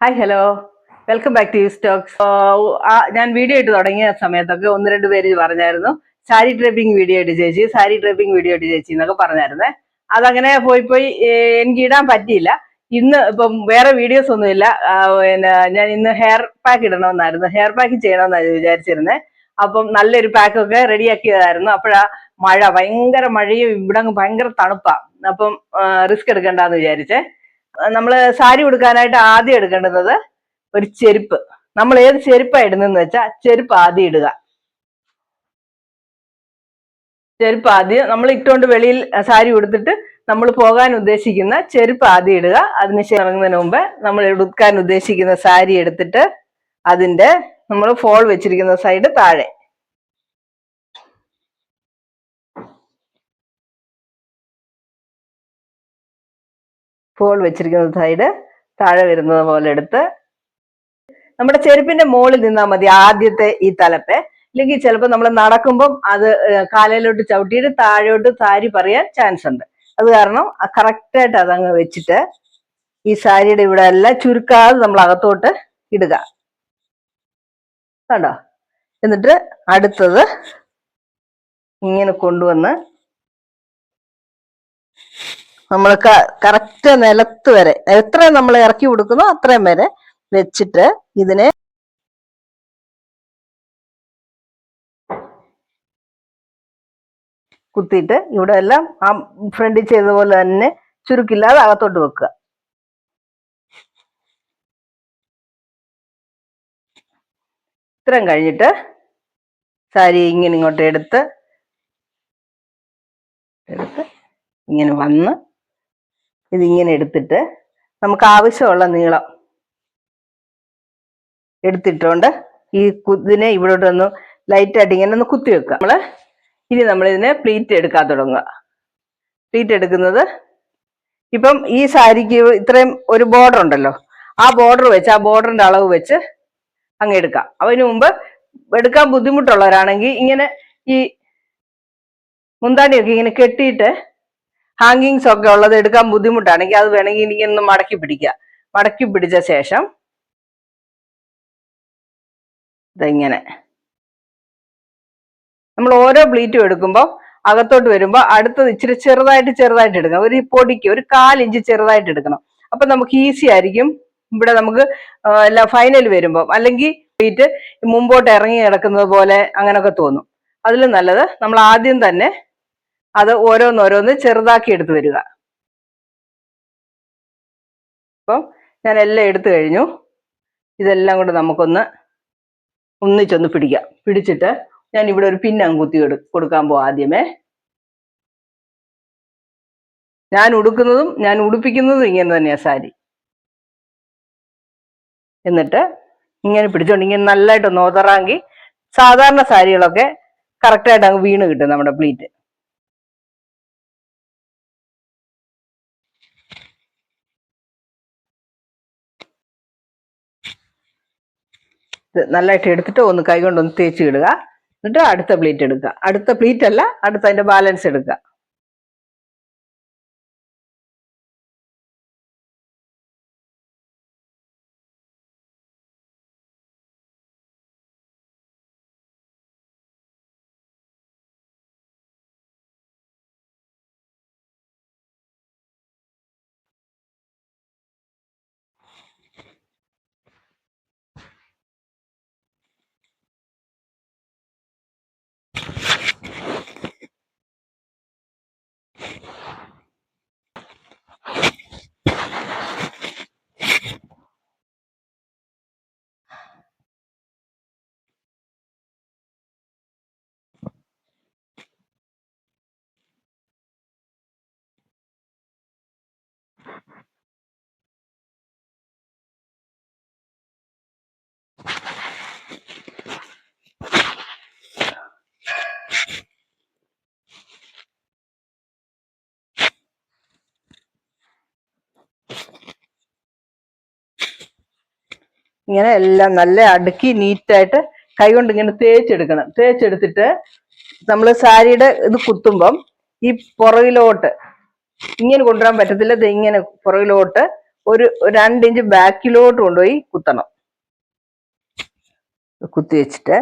Hi hello welcome back to you stocks ഞാൻ video ഇട്ട് തുടങ്ങിയ സമയത്തൊക്കെ ഒന്ന് രണ്ട് പേര് പറഞ്ഞായിരുന്നു. സാരി ഡ്രൈപ്പിംഗ് വീഡിയോ ഇട്ട് ചേച്ചി സാരി ഡ്രൈപ്പിംഗ് വീഡിയോ ഇട്ട് ചേച്ചി എന്നൊക്കെ പറഞ്ഞായിരുന്നേ. അതങ്ങനെ പോയി പോയി എനിക്ക് ഇടാൻ പറ്റിയില്ല. ഇന്ന് ഇപ്പം വേറെ വീഡിയോസ് ഒന്നുമില്ല. പിന്നെ ഞാൻ ഇന്ന് ഹെയർ പാക്ക് ഇടണമെന്നായിരുന്നു. ഹെയർ പാക്ക് ചെയ്യണമെന്നായിരുന്നു വിചാരിച്ചിരുന്നത് അപ്പം നല്ലൊരു പാക്കൊക്കെ റെഡിയാക്കിയതായിരുന്നു അപ്പോഴാ മഴ ഭയങ്കര മഴയും ഇവിടെ ഭയങ്കര തണുപ്പാണ് അപ്പം റിസ്ക് എടുക്കണ്ടെന്ന് വിചാരിച്ചേ. നമ്മൾ സാരി ഉടുക്കാനായിട്ട് ആദ്യം എടുക്കേണ്ടുന്നത് ഒരു ചെരുപ്പ്. നമ്മൾ ഏത് ചെരുപ്പാ ഇടുന്നതെന്ന് വെച്ചാൽ ചെരുപ്പ് ആദ്യം ഇടുക. ചെരുപ്പ് ആദ്യം നമ്മൾ ഇട്ടുകൊണ്ട് വെളിയിൽ സാരി ഉടുത്തിട്ട് നമ്മൾ പോകാൻ ഉദ്ദേശിക്കുന്ന ചെരുപ്പ് ആദ്യം ഇടുക. അതിനുശേഷം ഇറങ്ങുന്നതിന് മുമ്പ് നമ്മൾ ഉടുക്കാൻ ഉദ്ദേശിക്കുന്ന സാരി എടുത്തിട്ട് അതിന്റെ നമ്മൾ ഫോൾ വെച്ചിരിക്കുന്ന സൈഡ് താഴെ. ഫോൾ വെച്ചിരിക്കുന്ന സൈഡ് താഴെ വരുന്നത് പോലെ എടുത്ത് നമ്മുടെ ചെരുപ്പിന്റെ മുകളിൽ നിന്നാൽ മതി ആദ്യത്തെ ഈ തലപ്പെ. അല്ലെങ്കിൽ ചിലപ്പോൾ നമ്മൾ നടക്കുമ്പം അത് കാലയിലോട്ട് ചവിട്ടിയിട്ട് താഴോട്ട് സാരി പറയാൻ ചാൻസ് ഉണ്ട്. അത് കാരണം കറക്റ്റായിട്ട് അതങ്ങ് വെച്ചിട്ട് ഈ സാരിയുടെ ഇവിടെ എല്ലാം ചുരുക്കാതെ നമ്മൾ അകത്തോട്ട് ഇടുക. കണ്ടോ? എന്നിട്ട് അടുത്തത് ഇങ്ങനെ കൊണ്ടുവന്ന് നമ്മൾ കറക്റ്റ് നിലത്ത് വരെ എത്ര നമ്മൾ ഇറക്കി കൊടുക്കുന്നോ അത്രയും വരെ വെച്ചിട്ട് ഇതിനെ കുത്തിയിട്ട് ഇവിടെ എല്ലാം ആ ഫ്രണ്ടിൽ ചെയ്ത പോലെ തന്നെ ചുരുക്കില്ലാതെ അകത്തോട്ട് വെക്കുക. ഇത്രയും കഴിഞ്ഞിട്ട് സാരി ഇങ്ങനെ ഇങ്ങോട്ട് എടുത്ത് എടുത്ത് ഇങ്ങനെ വന്ന് ഇതിങ്ങനെ എടുത്തിട്ട് നമുക്ക് ആവശ്യമുള്ള നീളം എടുത്തിട്ടുകൊണ്ട് ഈ കുതിനെ ഇവിടോട്ട് ഒന്ന് ലൈറ്റായിട്ട് ഇങ്ങനെ ഒന്ന് കുത്തി വെക്കുക. നമ്മൾ ഇനി നമ്മൾ ഇതിനെ പ്ലീറ്റ് എടുക്കാൻ തുടങ്ങുക. പ്ലീറ്റ് എടുക്കുന്നത് ഇപ്പം ഈ സാരിക്ക് ഇത്രയും ഒരു ബോർഡർ ഉണ്ടല്ലോ. ആ ബോർഡർ വെച്ച് ആ ബോർഡറിന്റെ അളവ് വെച്ച് അങ്ങ് എടുക്കാം. അതിനു മുമ്പ് എടുക്കാൻ ബുദ്ധിമുട്ടുള്ളവരാണെങ്കിൽ ഇങ്ങനെ ഈ മുന്താണിയൊക്കെ ഇങ്ങനെ കെട്ടിയിട്ട് ഹാങ്ങിങ്സ് ഒക്കെ ഉള്ളത് എടുക്കാൻ ബുദ്ധിമുട്ടാണെങ്കിൽ അത് വേണമെങ്കിൽ എനിക്കൊന്ന് മടക്കി പിടിക്കുക. മടക്കി പിടിച്ച ശേഷം ഇതെങ്ങനെ. നമ്മൾ ഓരോ പ്ലീറ്റും എടുക്കുമ്പോൾ അകത്തോട്ട് വരുമ്പോൾ അടുത്തത് ഇച്ചിരി ചെറുതായിട്ട് ചെറുതായിട്ട് എടുക്കണം. ഒരു പൊടിക്ക് ഒരു കാലിഞ്ച് ചെറുതായിട്ട് എടുക്കണം. അപ്പൊ നമുക്ക് ഈസി ആയിരിക്കും. ഇവിടെ നമുക്ക് ഫൈനൽ വരുമ്പോൾ. അല്ലെങ്കിൽ പ്ലീറ്റ് മുമ്പോട്ട് ഇറങ്ങി കിടക്കുന്നത് പോലെ അങ്ങനെയൊക്കെ തോന്നും. അതിലും നല്ലത് നമ്മൾ ആദ്യം തന്നെ അത് ഓരോന്നോരോന്ന് ചെറുതാക്കി എടുത്തു വരിക. അപ്പം ഞാൻ എല്ലാം എടുത്തു കഴിഞ്ഞു. ഇതെല്ലാം കൂടെ നമുക്കൊന്ന് ഒന്നിച്ചൊന്ന് പിടിക്കാം. പിടിച്ചിട്ട് ഞാൻ ഇവിടെ ഒരു പിന്നം കുത്തി കൊടുക്കാൻ പോകും ആദ്യമേ. ഞാൻ ഉടുക്കുന്നതും ഞാൻ ഉടുപ്പിക്കുന്നതും ഇങ്ങനെ തന്നെയാണ് സാരി. എന്നിട്ട് ഇങ്ങനെ പിടിച്ചോണ്ട് ഇങ്ങനെ നല്ലതായിട്ട് ഒതറാങ്കി സാധാരണ സാരികളൊക്കെ കറക്റ്റായിട്ട് അങ്ങ് വീണ് കിട്ടും നമ്മുടെ പ്ലീറ്റ് ഇത് നല്ലതായിട്ട് എടുത്തിട്ട് ഒന്ന് കൈ കൊണ്ട് ഒന്ന് തേച്ച് ഇടുക. എന്നിട്ട് അടുത്ത പ്ലീറ്റ് എടുക്കുക. അടുത്ത പ്ലീറ്റ് അല്ല അടുത്ത അതിന്റെ ബാലൻസ് എടുക്കുക. ഇങ്ങനെ എല്ലാം നല്ല അടുക്കി നീറ്റായിട്ട് കൈകൊണ്ട് ഇങ്ങനെ തേച്ചെടുക്കണം. തേച്ചെടുത്തിട്ട് നമ്മൾ സാരിയുടെ ഇത് കുത്തുമ്പം ഈ പുറകിലോട്ട് ഇങ്ങനെ കൊണ്ടുവരാൻ പറ്റത്തില്ല. ഇത് ഇങ്ങനെ പുറകിലോട്ട് ഒരു രണ്ട് ഇഞ്ച് ബാക്കിലോട്ട് കൊണ്ടുപോയി കുത്തണം. കുത്തി വെച്ചിട്ട്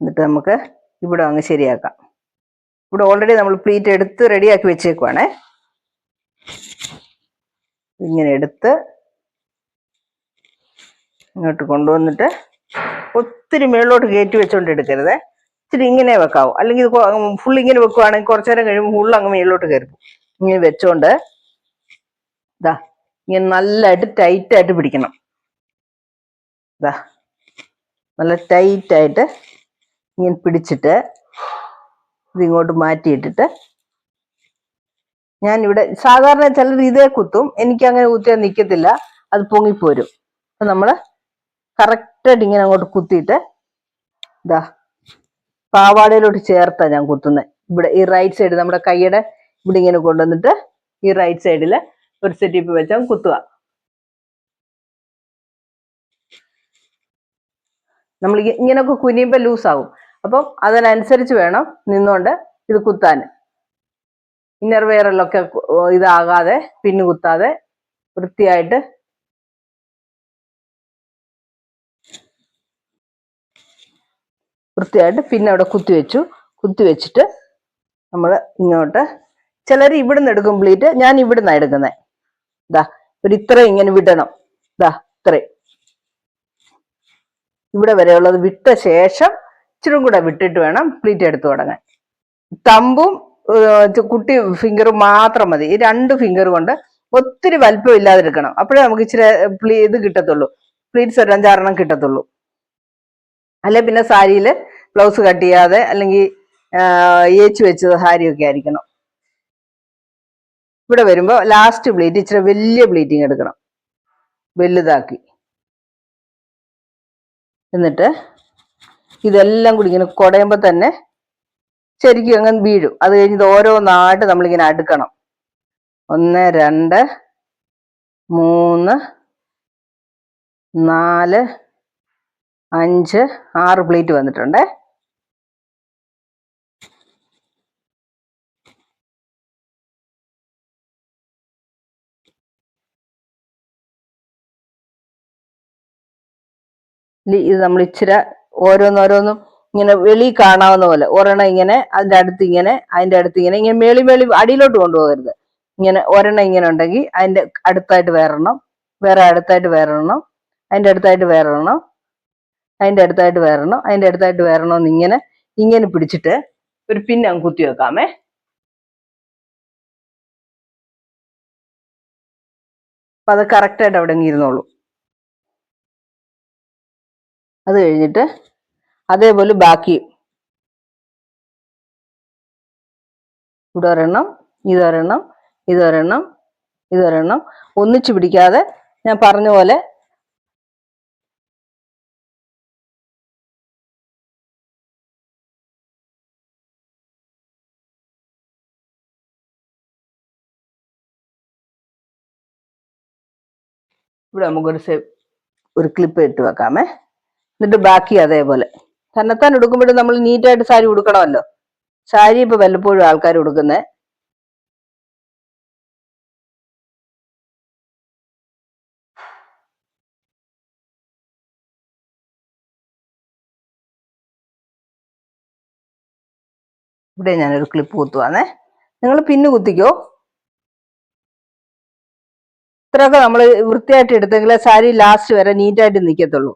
എന്നിട്ട് നമുക്ക് ഇവിടെ അങ്ങ് ശരിയാക്കാം. ഇവിടെ ഓൾറെഡി നമ്മൾ പ്ലീറ്റ് എടുത്ത് റെഡിയാക്കി വെച്ചേക്കുവാണേ. ഇങ്ങനെ എടുത്ത് ഇങ്ങോട്ട് കൊണ്ടുവന്നിട്ട് ഒത്തിരി മേളിലോട്ട് കയറ്റി വെച്ചോണ്ട് എടുക്കരുത് ഇച്ചിരി ഇങ്ങനെ വെക്കാവും. അല്ലെങ്കിൽ ഫുൾ ഇങ്ങനെ വെക്കുവാണെങ്കിൽ കുറച്ചു നേരം കഴിയുമ്പോൾ ഫുള്ള് അങ്ങ് മേളിലോട്ട് കയറും. ഇങ്ങനെ വെച്ചോണ്ട് ഇതാ ഇങ്ങനെ നല്ലതായിട്ട് ടൈറ്റ് ആയിട്ട് പിടിക്കണം. ഇതാ നല്ല ടൈറ്റ് ആയിട്ട് ഇങ്ങനെ പിടിച്ചിട്ട് ഇതിങ്ങോട്ട് മാറ്റിയിട്ടിട്ട് ഞാൻ ഇവിടെ സാധാരണ ചിലർ ഇതേ കുത്തും. എനിക്ക് അങ്ങനെ കുത്തിയാൽ നിൽക്കത്തില്ല അത് പൊങ്ങിപ്പോരും. അപ്പൊ നമ്മൾ കറക്റ്റായിട്ട് ഇങ്ങനെ അങ്ങോട്ട് കുത്തിയിട്ട് ഇതാ പാവാടയിലോട്ട് ചേർത്താ ഞാൻ കുത്തുന്നത് ഇവിടെ ഈ റൈറ്റ് സൈഡ് നമ്മുടെ കൈയുടെ ഇവിടെ ഇങ്ങനെ കൊണ്ടുവന്നിട്ട് ഈ റൈറ്റ് സൈഡിൽ ഒരു സെറ്റിപ്പ് വെച്ചാൽ കുത്തുക. നമ്മൾ ഇങ്ങനെയൊക്കെ കുനിയുമ്പോൾ ലൂസ് ആവും. അപ്പം അതിനനുസരിച്ച് വേണം നിന്നുകൊണ്ട് ഇത് കുത്താൻ ഇന്നർ വെയറിലൊക്കെ ഇതാകാതെ പിന്നു കുത്താതെ വൃത്തിയായിട്ട് വൃത്തിയായിട്ട് പിന്നെ അവിടെ കുത്തി വെച്ചു. കുത്തി വെച്ചിട്ട് നമ്മൾ ഇങ്ങോട്ട് ചിലർ ഇവിടുന്ന് എടുക്കും പ്ലീറ്റ് ഞാൻ ഇവിടുന്നാണ് എടുക്കുന്നത് ഇതാ ഒരു ഇത്രയും ഇങ്ങനെ വിടണം. ഇതാ ഇത്രയും. ഇവിടെ വരെയുള്ളത് വിട്ട ശേഷം ഇച്ചിരി കൂടെ വിട്ടിട്ട് വേണം പ്ലീറ്റ് എടുത്തു തുടങ്ങാൻ. തമ്പും കുട്ടി ഫിംഗറും മാത്രം മതി. ഈ രണ്ട് ഫിംഗർ കൊണ്ട് ഒത്തിരി വലിപ്പം ഇല്ലാതിരിക്കണം. അപ്പോഴേ നമുക്ക് ഇച്ചിരി പ്ലീ ഇത് കിട്ടത്തുള്ളൂ. പ്ലീറ്റ്സ് ഒരു അഞ്ചാറെണ്ണം കിട്ടത്തുള്ളൂ. അല്ലെ പിന്നെ സാരിയിൽ ബ്ലൗസ് കട്ട് ചെയ്യാതെ അല്ലെങ്കിൽ ഏച്ച് വെച്ചത് സാരിയൊക്കെ ആയിരിക്കണം. ഇവിടെ വരുമ്പോൾ ലാസ്റ്റ് ബ്ലീറ്റ് ഇച്ചിരി വലിയ ബ്ലീറ്റിങ് എടുക്കണം. വലുതാക്കി. എന്നിട്ട് ഇതെല്ലാം കൂടി ഇങ്ങനെ കുടയുമ്പോൾ തന്നെ ശരിക്കും അങ്ങനെ വീഴും. അത് കഴിഞ്ഞ് ഇത് ഓരോന്നായിട്ട് നമ്മളിങ്ങനെ അടുക്കണം. ഒന്ന് രണ്ട് മൂന്ന് നാല് അഞ്ച് ആറ് പ്ലേറ്റ് വന്നിട്ടുണ്ടേ. ഇത് നമ്മൾ ഇച്ചിരി ഓരോന്നോരോന്നും ഇങ്ങനെ വെളി കാണാവുന്ന പോലെ. ഒരെണ്ണം ഇങ്ങനെ അതിന്റെ അടുത്ത് ഇങ്ങനെ അതിന്റെ അടുത്ത് ഇങ്ങനെ ഇങ്ങനെ മേളി മേളി അടിയിലോട്ട് കൊണ്ടുപോകരുത്. ഇങ്ങനെ ഒരെണ്ണം ഇങ്ങനെ ഉണ്ടെങ്കിൽ അതിന്റെ അടുത്തായിട്ട് വേറെണ്ണം വേറെ അടുത്തായിട്ട് വേറെണ്ണം അതിന്റെ അടുത്തായിട്ട് വേറെണ്ണം അതിന്റെ അടുത്തായിട്ട് വരണോ അതിന്റെ അടുത്തായിട്ട് വേറെണ്ണം എന്ന് ഇങ്ങനെ ഇങ്ങനെ പിടിച്ചിട്ട് ഒരു പിന്നെ കുത്തി വെക്കാമേ. അപ്പൊ അത് കറക്റ്റായിട്ട് അവിടെ ഇരുന്നോളൂ. അത് കഴിഞ്ഞിട്ട് അതേപോലെ ബാക്കി ഇവിടെ ഒരെണ്ണം ഇതൊരെണ്ണം ഇതൊരെണ്ണം ഇതൊരെണ്ണം. ഒന്നിച്ചു പിടിക്കാതെ ഞാൻ പറഞ്ഞ പോലെ ഇവിടെ നമുക്കൊരു ഒരു ക്ലിപ്പ് ഇട്ട് വെക്കാമേ. എന്നിട്ട് ബാക്കി അതേപോലെ. തന്നെത്താൻ ഉടുക്കുമ്പോഴും നമ്മൾ നീറ്റായിട്ട് സാരി ഉടുക്കണമല്ലോ. സാരി ഇപ്പൊ വല്ലപ്പോഴും ആൾക്കാർ ഉടുക്കുന്നത് ഇവിടെ ഞാനൊരു ക്ലിപ്പ് കുത്തുവാന്നേ നിങ്ങൾ പിന്നു കുത്തിക്കോ. ഇത്രയൊക്കെ നമ്മൾ വൃത്തിയായിട്ട് എടുത്തെങ്കിലേ സാരി ലാസ്റ്റ് വരെ നീറ്റായിട്ട് നിൽക്കത്തുള്ളൂ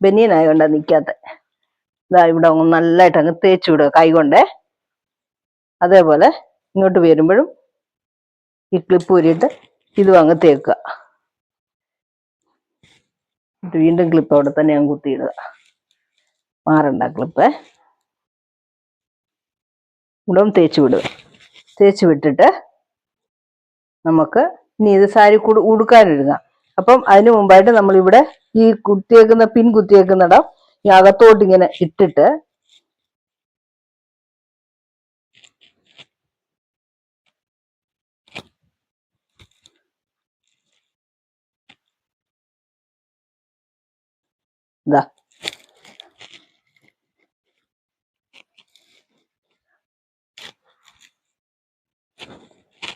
ബനിയനായോണ്ടാ നിൽക്കാത്ത ഇതാ ഇവിടെ അങ്ങ് നല്ലതായിട്ട് അങ്ങ് തേച്ച് വിടുക കൈ കൊണ്ടേ അതേപോലെ ഇങ്ങോട്ട് വരുമ്പോഴും ഈ ക്ലിപ്പ് ഊരിയിട്ട് ഇതും അങ്ങ് തേക്കുക. വീണ്ടും ക്ലിപ്പ് അവിടെ തന്നെ ഞാൻ കുത്തിയിടുക. മാറണ്ട ക്ലിപ്പ് ഇവിടം തേച്ച് വിടുക. തേച്ച് വിട്ടിട്ട് നമുക്ക് ഇനി ഇത് സാരി കൂടു ഉടുക്കാനിടുക. അപ്പം അതിന് മുമ്പായിട്ട് നമ്മൾ ഇവിടെ ഈ കുത്തിയേക്കുന്ന പിൻ കുത്തിയേക്കുന്നിടം ഈ അകത്തോട്ട് ഇങ്ങനെ ഇട്ടിട്ട്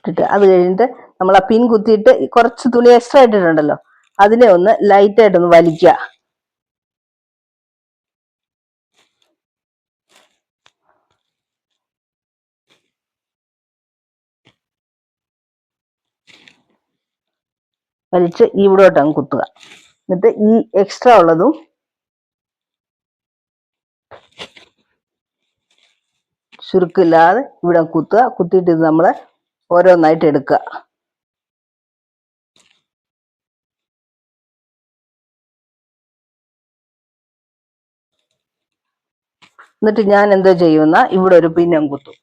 ഇട്ടിട്ട് അത് കഴിഞ്ഞിട്ട് നമ്മൾ ആ പിൻ കുത്തിയിട്ട് കുറച്ച് തുണി എക്സ്ട്രാ ഇട്ടിട്ടുണ്ടല്ലോ. അതിനെ ഒന്ന് ലൈറ്റ് ലൈറ്റായിട്ടൊന്ന് വലിക്കുക വലിച്ച് ഇവിടോട്ട് അങ്ങ് കുത്തുക. എന്നിട്ട് ഈ എക്സ്ട്രാ ഉള്ളതും ചുരുക്കില്ലാതെ ഇവിടെ കുത്തുക. കുത്തിയിട്ട് ഇത് നമ്മൾ ഓരോന്നായിട്ട് എടുക്കുക എന്നിട്ട് ഞാൻ എന്തോ ചെയ്യുന്ന ഇവിടെ ഒരു പിന്നം കുത്തും.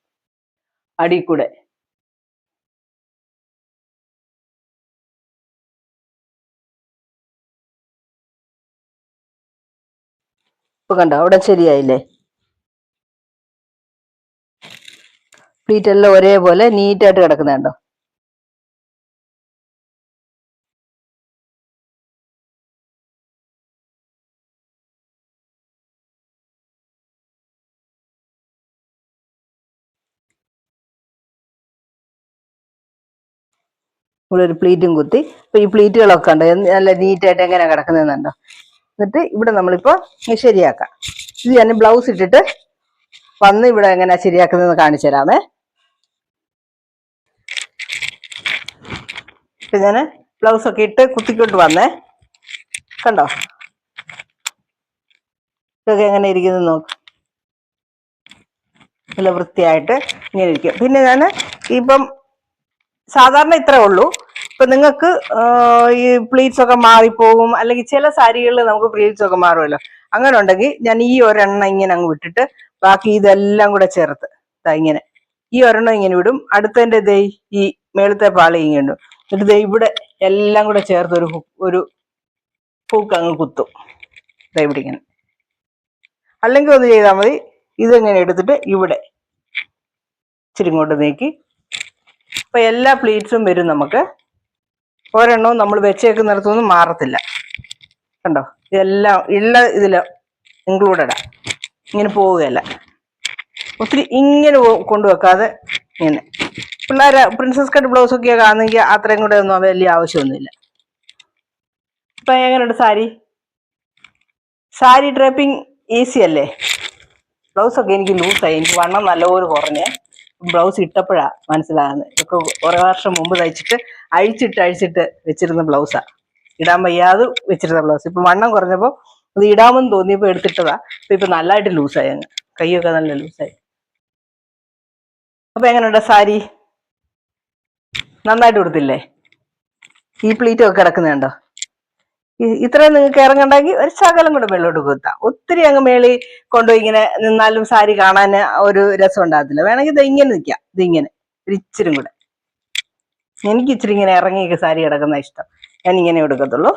അടി ഇപ്പൊ കണ്ടോ? അവിടെ ശരിയായില്ലേ? പ്ലീറ്റ് എല്ലാം ഒരേപോലെ നീറ്റായിട്ട് കിടക്കുന്നുണ്ടോ ഇവിടെ ഒരു പ്ലീറ്റും കുത്തി. ഇപ്പൊ ഈ പ്ലീറ്റുകളൊക്കെ ഉണ്ട് നല്ല നീറ്റായിട്ട് എങ്ങനെ കിടക്കുന്നതെന്നുണ്ടോ എന്നിട്ട് ഇവിടെ നമ്മളിപ്പോ ശരിയാക്കാം. ഇത് ഞാൻ ബ്ലൗസ് ഇട്ടിട്ട് വന്ന് ഇവിടെ എങ്ങനെ ശരിയാക്കുന്നതെന്ന് കാണിച്ചു തരാമേ. ഇപ്പൊ ഞാൻ ബ്ലൗസൊക്കെ ഇട്ട് കുത്തിക്കൊണ്ട് വന്നേ. കണ്ടോ? ഇതൊക്കെ എങ്ങനെ ഇരിക്കുന്നത് നോക്ക്. നല്ല വൃത്തിയായിട്ട് ഇങ്ങനെ ഇരിക്കും. പിന്നെ ഞാൻ ഇപ്പം സാധാരണ ഇത്രേ ഉള്ളൂ. ഇപ്പം നിങ്ങൾക്ക് ഈ പ്ലീറ്റ്സ് ഒക്കെ മാറിപ്പോകും. അല്ലെങ്കിൽ ചില സാരികളിൽ നമുക്ക് പ്ലീറ്റ്സ് ഒക്കെ മാറുമല്ലോ. അങ്ങനെ ഉണ്ടെങ്കിൽ ഞാൻ ഈ ഒരെണ്ണം ഇങ്ങനെ അങ്ങ് വിട്ടിട്ട് ബാക്കി ഇതെല്ലാം കൂടെ ചേർത്ത്. ഇതാ ഇങ്ങനെ. ഈ ഒരെണ്ണം ഇങ്ങനെ വിടും. അടുത്തതിന്റെ ഇതേ ഈ മേളത്തെ പാളി ഇങ്ങനെ ഇടും. എന്നിട്ട് ഇവിടെ എല്ലാം കൂടെ ചേർത്ത് ഒരു ഒരു ഹൂക്ക് അങ്ങ് കുത്തും. ഇവിടെ ഇങ്ങനെ. അല്ലെങ്കിൽ ഒന്ന് ചെയ്താൽ മതി. ഇതെങ്ങനെ എടുത്തിട്ട് ഇവിടെ ഇച്ചിരി ഇങ്ങോട്ട് നീക്കി. അപ്പൊ എല്ലാ പ്ലീറ്റ്സും വരും നമുക്ക്. ഒരെണ്ണവും നമ്മൾ വെച്ചേക്കുന്നിടത്തൊന്നും മാറത്തില്ല. കണ്ടോ? ഇതെല്ലാം ഉള്ള ഇൻക്ലൂഡഡ് ഇൻക്ലൂഡഡാ ഇങ്ങനെ പോവുകയല്ല. ഒത്തിരി ഇങ്ങനെ കൊണ്ടുവെക്കാതെ ഇങ്ങനെ. പിള്ളേരെ പ്രിൻസസ് കട്ട് ബ്ലൗസ് ഒക്കെ കാണുന്നെങ്കിൽ അത്രയും കൂടെ ഒന്നും വലിയ ആവശ്യമൊന്നുമില്ല ഇപ്പൊ എങ്ങനെയുണ്ട് സാരി? സാരി ഡ്രേപ്പിംഗ് ഈസി അല്ലേ? ബ്ലൗസ് ഒക്കെ എനിക്ക് ലൂസായി എനിക്ക് വണ്ണം നല്ലപോലെ കുറഞ്ഞേ ബ്ലൗസ് ഇട്ടപ്പോഴാ മനസ്സിലാകുന്നത് ഇതൊക്കെ കുറേ വർഷം മുമ്പ് തയ്ച്ചിട്ട് അഴിച്ചിട്ട് അഴിച്ചിട്ട് വെച്ചിരുന്ന ബ്ലൗസാണ് ഇടാൻ വയ്യാതെ വെച്ചിരുന്ന ബ്ലൗസ് ഇപ്പൊ വണ്ണം കുറഞ്ഞപ്പോൾ അത് ഇടാമെന്ന് തോന്നിയപ്പോ എടുത്തിട്ടതാ. അപ്പം ഇപ്പൊ നല്ലതായിട്ട് ലൂസായി അങ്ങ്. കൈയൊക്കെ നല്ല ലൂസായി അപ്പൊ എങ്ങനെയുണ്ട് സാരി? നന്നായിട്ട് കൊടുത്തില്ലേ? ഈ പ്ലീറ്റ് ഒക്കെ കിടക്കുന്നുണ്ടോ ഇത്രയും നിങ്ങൾക്ക് ഇറങ്ങണ്ടെങ്കിൽ ഒരു ശകലം കൂടെ വെള്ളോട്ട് കുത്താം. ഒത്തിരി അങ്ങ് മേളി കൊണ്ടുപോയി ഇങ്ങനെ നിന്നാലും സാരി കാണാൻ ഒരു രസം ഉണ്ടാകത്തില്ല. വേണമെങ്കിൽ ഇത് ഇങ്ങനെ നിൽക്കാം. ഇത് ഇങ്ങനെ. ഇച്ചിരി കൂടെ. എനിക്ക് ഇച്ചിരി ഇങ്ങനെ ഇറങ്ങിയൊക്കെ സാരി കിടക്കുന്ന ഇഷ്ടം. ഞാൻ ഇങ്ങനെ എടുക്കത്തുള്ളൂ.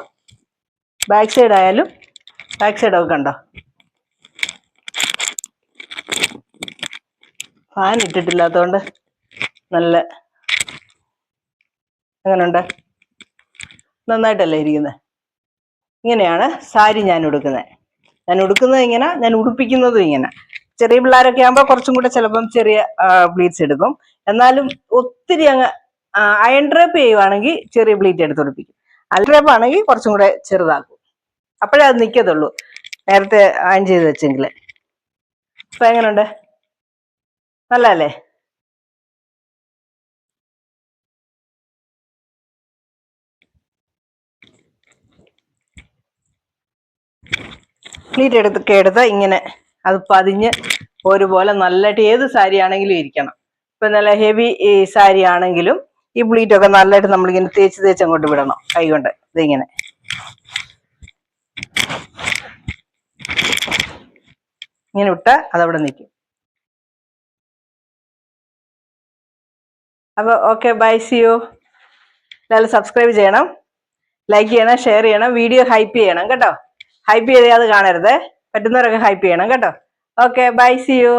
ബാക്ക് സൈഡ് ആയാലും ബാക്ക് സൈഡ് ഒക്കെ കണ്ടോ? ഫാൻ ഇട്ടിട്ടില്ലാത്തതുകൊണ്ട് നല്ല എങ്ങനെയുണ്ട് നന്നായിട്ടല്ലേ ഇരിക്കുന്നത് ഇങ്ങനെയാണ് സാരി ഞാൻ ഉടുക്കുന്നത് ഞാൻ ഉടുക്കുന്നത് ഇങ്ങനെ ഞാൻ ഉടുപ്പിക്കുന്നതും ഇങ്ങനെ. ചെറിയ പിള്ളേരൊക്കെ ആകുമ്പോൾ കുറച്ചും കൂടെ ചിലപ്പം ചെറിയ ബ്ലീഡ്സ് എടുക്കും. എന്നാലും ഒത്തിരി അങ്ങ് അയൺ ഡ്രേപ്പ് ചെയ്യുവാണെങ്കിൽ ചെറിയ ബ്ലീറ്റ് എടുത്ത് ഉടുപ്പിക്കും. അയൺ ഡ്രേപ്പ് ആണെങ്കിൽ കുറച്ചും കൂടെ ചെറുതാക്കും. അപ്പോഴേ അത് നിൽക്കത്തുള്ളൂ നേരത്തെ അയൺ ചെയ്ത് വെച്ചെങ്കിൽ അപ്പം എങ്ങനെയുണ്ട് നല്ലതല്ലേ? പ്ലീറ്റ് എടുത്ത് എടുത്ത് ഇങ്ങനെ അത് പതിഞ്ഞ് ഒരുപോലെ നല്ലതായിട്ട് ഏത് സാരി ആണെങ്കിലും ഇരിക്കണം. ഇപ്പൊ നല്ല ഹെവി ഈ സാരി ആണെങ്കിലും ഈ പ്ലീറ്റൊക്കെ നല്ലതായിട്ട് നമ്മളിങ്ങനെ തേച്ച് തേച്ച് അങ്ങോട്ട് വിടണം. കൈ കൊണ്ട് ഇതിങ്ങനെ. ഇങ്ങനെ വിട്ടാൽ അതവിടെ നിൽക്കും അപ്പോൾ ഓക്കെ ബൈ സി യു. എല്ലാവരും സബ്സ്ക്രൈബ് ചെയ്യണം. ലൈക്ക് ചെയ്യണം ഷെയർ ചെയ്യണം വീഡിയോ ഹൈപ്പ് ചെയ്യണം കേട്ടോ. ഹൈപ്പ് ചെയ്യാതെ കാണരുത്. പറ്റുന്നവരൊക്കെ ഹൈപ്പ് ചെയ്യണം കേട്ടോ. Okay bye see U